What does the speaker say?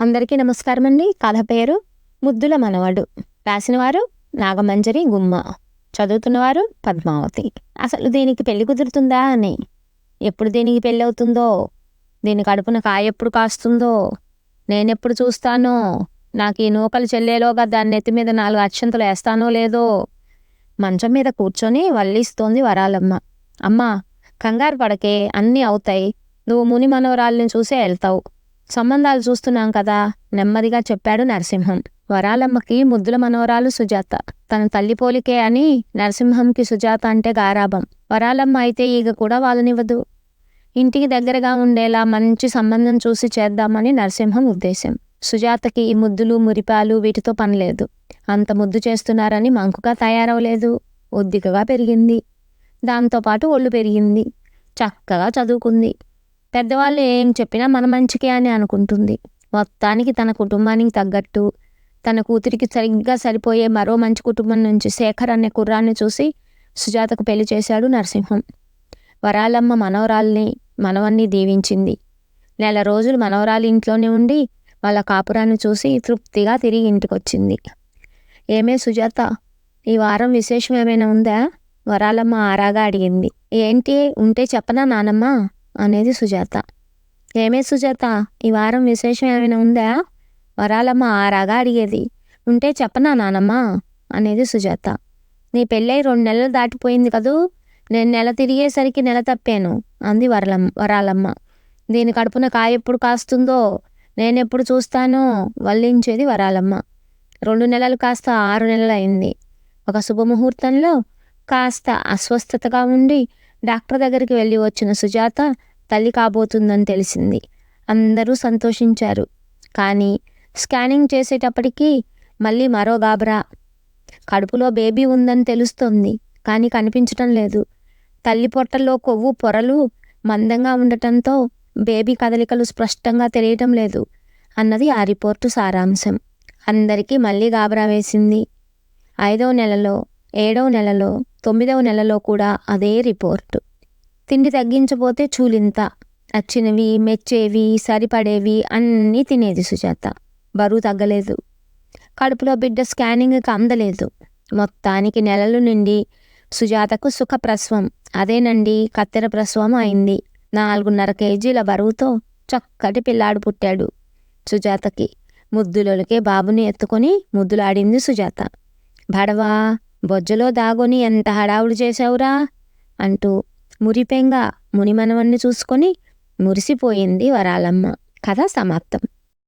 అందరికీ నమస్కారం అండి కథ పేరు ముద్దుల మనవడు. రాసినవారు నాగమంజరి గుమ్మ. చదువుతున్నవారు పద్మావతి. అసలు దీనికి పెళ్ళి కుదురుతుందా అని. ఎప్పుడు దీనికి పెళ్ళి అవుతుందో దీని కడుపున కాయ ఎప్పుడు కాస్తుందో నేనెప్పుడు చూస్తానో నాకు ఈ నూకలు చెల్లేలోగా దాని నెత్తి మీద నాలుగు అక్షంతలు వేస్తానో లేదో మంచం మీద కూర్చొని వల్లిస్తోంది వరాలమ్మ. అమ్మా కంగారు పడకే అన్నీ అవుతాయి. నువ్వు ముని మనవరాల్ని చూసే వెళ్తావు. సంబంధాలు చూస్తున్నాం కదా నెమ్మదిగా చెప్పాడు నరసింహం. వరాలమ్మకి ముద్దుల మనోరాలు సుజాత. తన తల్లి పోలికే అని నరసింహంకి సుజాత అంటే గారాభం. వరాలమ్మ అయితే ఈగ కూడా వాళ్ళనివ్వదు ఇంటికి దగ్గరగా ఉండేలా మంచి సంబంధం చూసి చేద్దామని నరసింహం ఉద్దేశం. సుజాతకి ఈ ముద్దులు మురిపాలు వీటితో పనిలేదు అంత ముద్దు చేస్తున్నారని మంకుగా తయారవలేదు ఒద్దికగా పెరిగింది. దాంతోపాటు ఒళ్ళు పెరిగింది. చక్కగా చదువుకుంది. పెద్దవాళ్ళు ఏం చెప్పినా మన మంచికే అని అనుకుంటుంది. మొత్తానికి తన కుటుంబానికి తగ్గట్టు తన కూతురికి సరిగ్గా సరిపోయే మరో మంచి కుటుంబం నుంచి శేఖర్ అనే కుర్రాన్ని చూసి సుజాతకు పెళ్ళి చేశాడు నరసింహం. వరాలమ్మ మనవరాల్ని మనవన్ని దీవించింది. నెల రోజులు మనవరాలి ఇంట్లోనే ఉండి వాళ్ళ కాపురాన్ని చూసి తృప్తిగా తిరిగి ఇంటికొచ్చింది. ఏమే సుజాత ఈ వారం విశేషం ఏమైనా ఉందా? వరాలమ్మ ఆరాగా అడిగింది. ఏంటి? ఉంటే చెప్పనా నానమ్మ? అనేది సుజాత. ఏమే సుజాత? ఈ వారం విశేషం ఏమైనా ఉందా? వరాలమ్మ ఆరాగా అడిగేది. ఉంటే చెప్పనా నానమ్మ? అనేది సుజాత. నీ పెళ్ళై రెండు నెలలు దాటిపోయింది కదూ? నేను నెల తిరిగేసరికి నెల తప్పాను అంది వరలమ్మ వరాలమ్మ. దీని కడుపున కాయ ఎప్పుడు కాస్తుందో? నేనెప్పుడు చూస్తానో? వల్లించేది వరాలమ్మ. రెండు నెలలు కాస్త ఆరు నెలలు అయింది ఒక శుభముహూర్తంలో కాస్త అస్వస్థతగా ఉండి డాక్టర్ దగ్గరికి వెళ్ళి వచ్చిన సుజాత తల్లి కాబోతుందని తెలిసింది. అందరూ సంతోషించారు. కానీ స్కానింగ్ చేసేటప్పటికీ మళ్ళీ మరో గాబరా. కడుపులో బేబీ ఉందని తెలుస్తోంది కానీ కనిపించటం లేదు. తల్లి పొట్టల్లో కొవ్వు పొరలు మందంగా ఉండటంతో బేబీ కదలికలు స్పష్టంగా తెలియటం లేదు అన్నది ఆ రిపోర్టు సారాంశం. అందరికీ మళ్ళీ గాబరా వేసింది. ఐదో నెలలో ఏడవ నెలలో తొమ్మిదవ నెలలో కూడా అదే రిపోర్టు. తిండి తగ్గించబోతే చూలింత. నచ్చినవి మెచ్చేవి సరిపడేవి అన్నీ తినేది సుజాత. బరువు తగ్గలేదు. కడుపులో బిడ్డ స్కానింగ్కి అందలేదు. మొత్తానికి నెలలు నుండి సుజాతకు సుఖప్రసవం. అదేనండి కత్తెర ప్రసవం అయింది. నాలుగున్నర కేజీల బరువుతో చక్కటి పిల్లాడు పుట్టాడు సుజాతకి. ముద్దులకే బాబుని ఎత్తుకొని ముద్దులాడింది సుజాత. బడవా బొజ్జలో దాగొని ఎంత హడావుడు చేశావురా? అంటూ మురిపెంగా మునిమనవన్ని చూసుకొని మురిసిపోయింది వరాలమ్మ. కథ సమాప్తం.